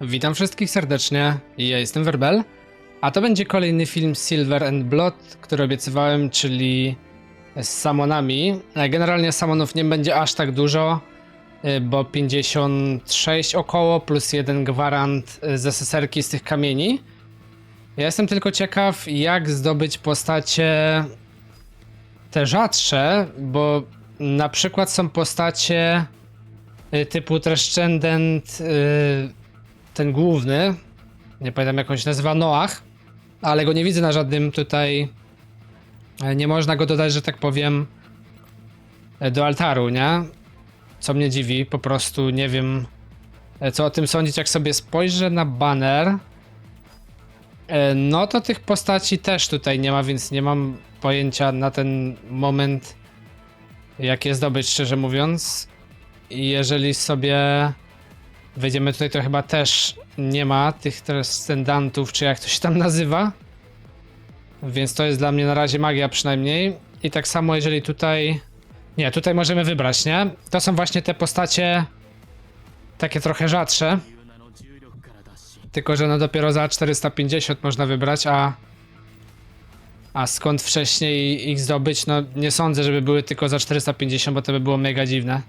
Witam wszystkich serdecznie, ja jestem Werbel, a to będzie kolejny film Silver and Blood, który obiecywałem, czyli z Samonami. E, Generalnie Samonów nie będzie aż tak dużo, y, bo 56 około plus jeden gwarant y, z SSR-ki z tych kamieni. Ja jestem tylko ciekaw, jak zdobyć postacie te rzadsze, bo na przykład są postacie typu Transcendent, y, ten główny, nie pamiętam jak on się nazywa, Noach, ale go nie widzę na żadnym tutaj, e, nie można go dodać, że tak powiem, e, do altaru, nie? Co mnie dziwi, po prostu nie wiem, e, co o tym sądzić, jak sobie spojrzę na banner, no to tych postaci też tutaj nie ma, więc nie mam pojęcia na ten moment, jak je zdobyć, szczerze mówiąc. I jeżeli sobie wejdziemy tutaj, to chyba też nie ma tych transcendantów, czy jak to się tam nazywa. Więc to jest dla mnie na razie magia przynajmniej. I tak samo jeżeli tutaj... Nie, tutaj możemy wybrać, nie? To są właśnie te postacie takie trochę rzadsze. Tylko, że no dopiero za 450 można wybrać, a... A skąd wcześniej ich zdobyć? No nie sądzę, żeby były tylko za 450, bo to by było mega dziwne.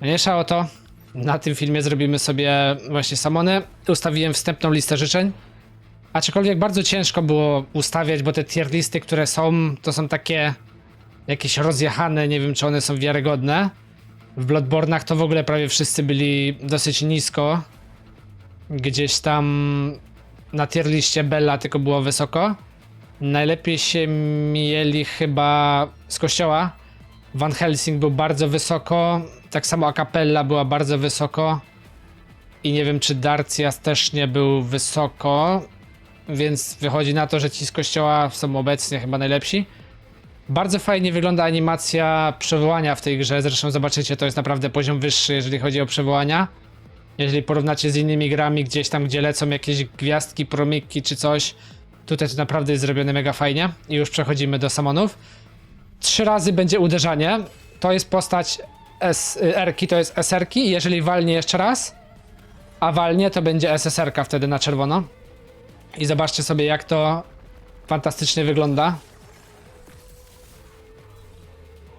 Mniejsza o to. Na tym filmie zrobimy sobie właśnie samony. Ustawiłem wstępną listę życzeń. Aczkolwiek bardzo ciężko było ustawiać, bo te tier listy, które są, to są takie jakieś rozjechane, nie wiem czy one są wiarygodne. W Bloodborne'ach to w ogóle prawie wszyscy byli dosyć nisko. Gdzieś tam na tier liście Bella tylko było wysoko. Najlepiej się mieli chyba z kościoła. Van Helsing był bardzo wysoko, tak samo Acapella była bardzo wysoko. I nie wiem, czy Darcias też nie był wysoko, więc wychodzi na to, że ci z kościoła są obecnie chyba najlepsi. Bardzo fajnie wygląda animacja przewołania w tej grze, zresztą zobaczycie, to jest naprawdę poziom wyższy, jeżeli chodzi o przewołania. Jeżeli porównacie z innymi grami, gdzieś tam, gdzie lecą jakieś gwiazdki, promyki czy coś, tutaj to naprawdę jest zrobione mega fajnie. I już przechodzimy do samonów trzy razy będzie uderzanie. To jest postać S, y, to jest SR-ki. Jeżeli walnie jeszcze raz, a walnie, to będzie SSR-ka wtedy na czerwono. I zobaczcie sobie, jak to fantastycznie wygląda.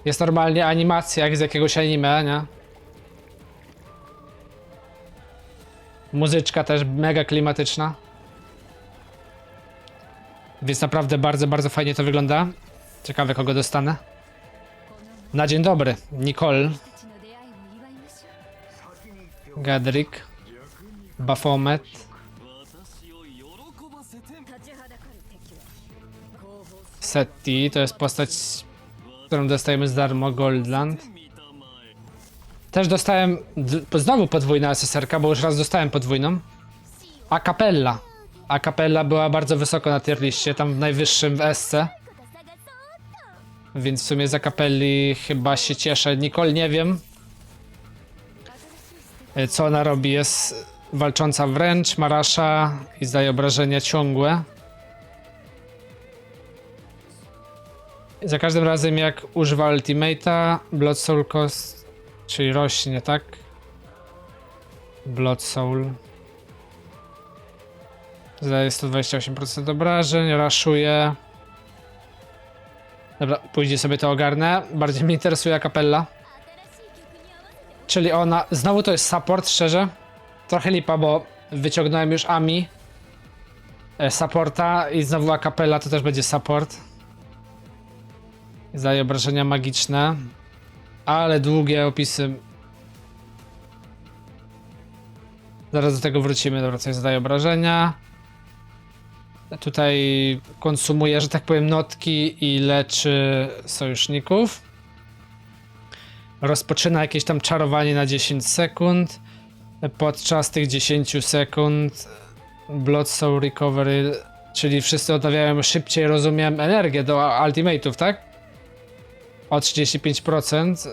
Jest normalnie animacja, jak z jakiegoś anime, nie? Muzyczka też mega klimatyczna. Więc naprawdę bardzo, bardzo fajnie to wygląda. Ciekawe, kogo dostanę. Na dzień dobry, Nicole. Gadrick. Baphomet. Setti to jest postać, którą dostajemy z darmo Goldland. Też dostałem znowu podwójna SSR-ka, bo już raz dostałem podwójną. A capella. A capella była bardzo wysoko na tier liście, tam w najwyższym w SC. Więc w sumie za Capelli chyba się cieszę. Nicole nie wiem. E, Co ona robi? Jest walcząca wręcz, marasza i zdaje obrażenia ciągłe. Za każdym razem jak używa ultimate'a, Blood Soul Cost, czyli rośnie, tak? Blood Soul. Zdaje 128% obrażeń, raszuje. Dobra, później sobie to ogarnę. Bardziej mnie interesuje kapella. Czyli ona, znowu to jest support, szczerze. Trochę lipa, bo wyciągnąłem już Ami. e, Supporta i znowu akapella to też będzie support. Zdaje obrażenia magiczne. Ale długie opisy. Zaraz do tego wrócimy. Dobra, coś zadaje obrażenia. Tutaj konsumuje, że tak powiem, notki i leczy sojuszników. Rozpoczyna jakieś tam czarowanie na 10 sekund. Podczas tych 10 sekund Blood Soul Recovery, czyli wszyscy odnawiają szybciej, rozumiem, energię do ultimate'ów, tak? O 35%.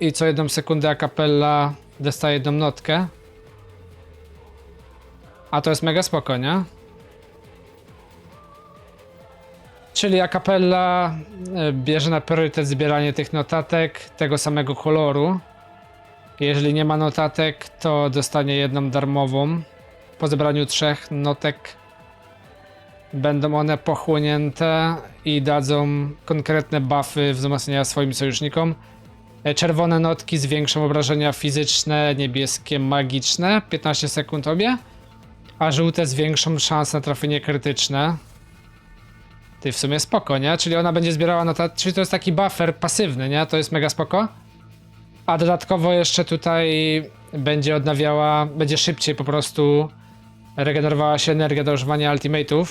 I co jedną sekundę a dostaje jedną notkę. A to jest mega spoko, nie? Czyli a capella e, bierze na priorytet zbieranie tych notatek tego samego koloru. Jeżeli nie ma notatek, to dostanie jedną darmową. Po zebraniu trzech notek będą one pochłonięte i dadzą konkretne buffy wzmocnienia swoim sojusznikom. E, Czerwone notki zwiększą obrażenia fizyczne, niebieskie magiczne, 15 sekund obie, a żółte zwiększą szanse na trafienie krytyczne. Ty w sumie spoko, nie? Czyli ona będzie zbierała notatki, czyli to jest taki buffer pasywny, nie? To jest mega spoko. A dodatkowo jeszcze tutaj będzie odnawiała, będzie szybciej po prostu regenerowała się energia do używania ultimate'ów.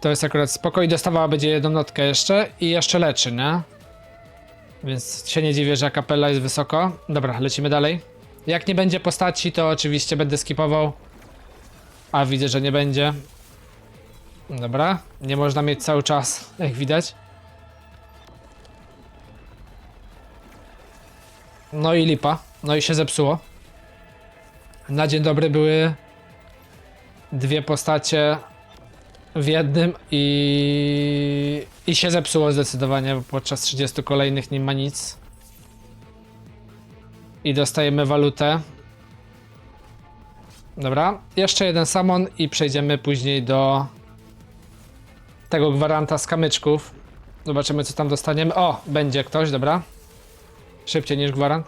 To jest akurat spoko i dostawała będzie jedną notkę jeszcze i jeszcze leczy, nie? Więc się nie dziwię, że kapela jest wysoko. Dobra, lecimy dalej. Jak nie będzie postaci, to oczywiście będę skipował. A widzę, że nie będzie. Dobra, nie można mieć cały czas, jak widać. No i lipa. No i się zepsuło. Na dzień dobry były dwie postacie w jednym i, i się zepsuło zdecydowanie, bo podczas 30 kolejnych nie ma nic. I dostajemy walutę. Dobra, jeszcze jeden samon i przejdziemy później do tego gwaranta z kamyczków. Zobaczymy, co tam dostaniemy. O, będzie ktoś, dobra. Szybciej niż gwarant.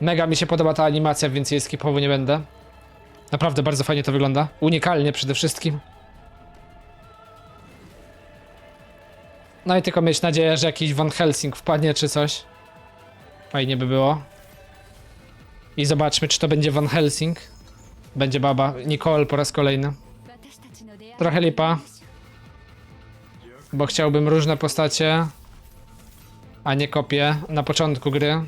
Mega mi się podoba ta animacja, więc jej skipowo nie będę. Naprawdę bardzo fajnie to wygląda. Unikalnie przede wszystkim. No i tylko mieć nadzieję, że jakiś Van Helsing wpadnie czy coś. Fajnie by było. I zobaczmy, czy to będzie Van Helsing. Będzie baba. Nicole po raz kolejny. Trochę lipa. Bo chciałbym różne postacie, a nie kopie na początku gry.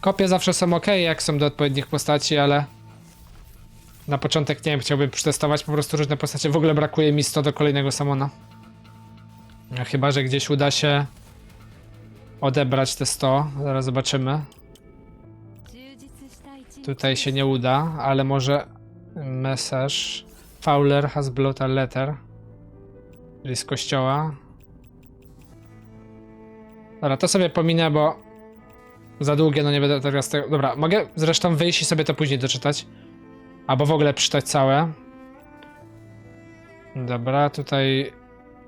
Kopie zawsze są ok, jak są do odpowiednich postaci, ale na początek nie wiem, chciałbym przetestować po prostu różne postacie. W ogóle brakuje mi 100 do kolejnego Samona. No, chyba, że gdzieś uda się odebrać te 100. Zaraz zobaczymy. Tutaj się nie uda, ale może mesaż. Fowler has brought a letter. Czyli z kościoła. Dobra, to sobie pominę, bo za długie, no nie będę teraz tego... Dobra, mogę zresztą wyjść i sobie to później doczytać. Albo w ogóle przeczytać całe. Dobra, tutaj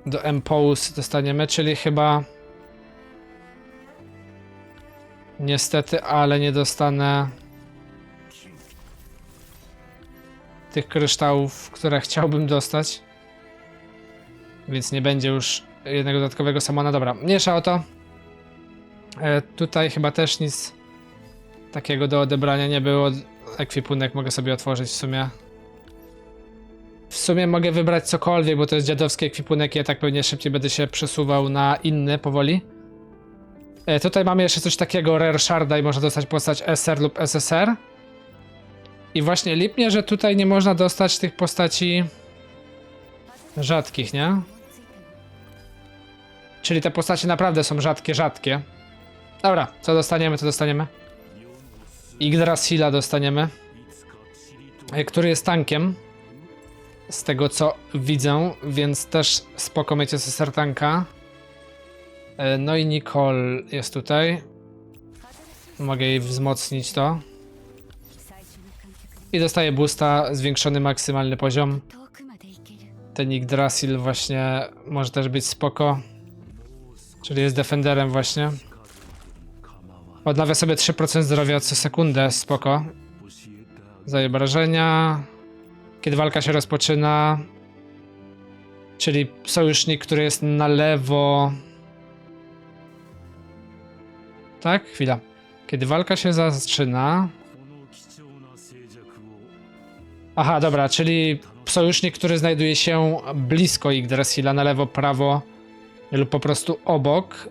do Empose dostaniemy, czyli chyba... Niestety, ale nie dostanę... tych kryształów, które chciałbym dostać. Więc nie będzie już jednego dodatkowego samona. Dobra, mniejsza o to. E, tutaj chyba też nic takiego do odebrania nie było. Ekwipunek mogę sobie otworzyć w sumie. W sumie mogę wybrać cokolwiek, bo to jest dziadowski ekwipunek i ja tak pewnie szybciej będę się przesuwał na inny powoli. E, tutaj mamy jeszcze coś takiego, Rare Sharda i można dostać postać SR lub SSR. I właśnie lipnie, że tutaj nie można dostać tych postaci rzadkich, nie? Czyli te postacie naprawdę są rzadkie, rzadkie. Dobra, co dostaniemy, to dostaniemy. Yggdrasila dostaniemy. e, Który jest tankiem. Z tego co widzę, więc też spoko SSR tanka. E, No i Nicole jest tutaj. Mogę jej wzmocnić to. I dostaje boosta, zwiększony maksymalny poziom. Ten Yggdrasil właśnie może też być spoko. Czyli jest defenderem właśnie. Odnawia sobie 3% zdrowia co sekundę, spoko. Zdaje obrażenia. Kiedy walka się rozpoczyna. Czyli sojusznik, który jest na lewo. Tak? Chwila. Kiedy walka się zaczyna, Aha, dobra, czyli sojusznik, który znajduje się blisko Yggdrasila, na lewo, prawo lub po prostu obok,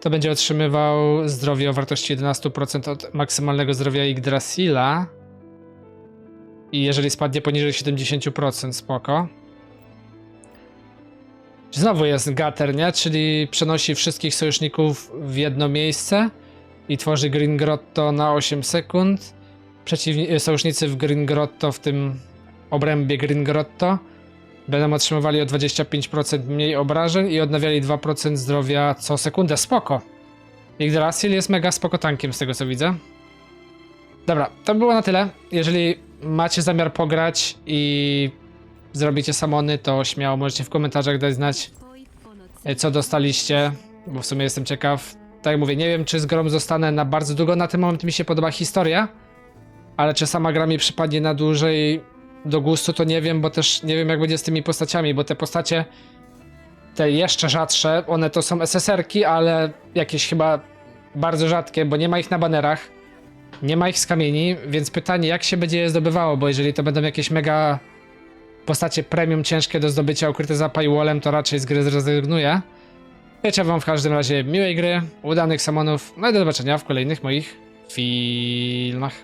to będzie otrzymywał zdrowie o wartości 11% od maksymalnego zdrowia Yggdrasila. I jeżeli spadnie poniżej 70%, spoko. Znowu jest Gater, nie? Czyli przenosi wszystkich sojuszników w jedno miejsce i tworzy Green Grotto na 8 sekund przeciwni- e, sojusznicy w Gringrotto, w tym obrębie Gringrotto, będą otrzymywali o 25% mniej obrażeń i odnawiali 2% zdrowia co sekundę. Spoko. Yggdrasil jest mega spoko tankiem z tego co widzę. Dobra, to było na tyle. Jeżeli macie zamiar pograć i zrobicie samony, to śmiało możecie w komentarzach dać znać, e, co dostaliście, bo w sumie jestem ciekaw. Tak jak mówię, nie wiem, czy z Grom zostanę na bardzo długo. Na ten moment mi się podoba historia, ale czy sama gra mi przypadnie na dłużej do gustu, to nie wiem, bo też nie wiem, jak będzie z tymi postaciami, bo te postacie, te jeszcze rzadsze, one to są SSR-ki, ale jakieś chyba bardzo rzadkie, bo nie ma ich na banerach. Nie ma ich z kamieni, więc pytanie, jak się będzie je zdobywało, bo jeżeli to będą jakieś mega postacie premium ciężkie do zdobycia ukryte za paywallem, to raczej z gry zrezygnuję. Życzę wam w każdym razie miłej gry, udanych samonów, no i do zobaczenia w kolejnych moich filmach.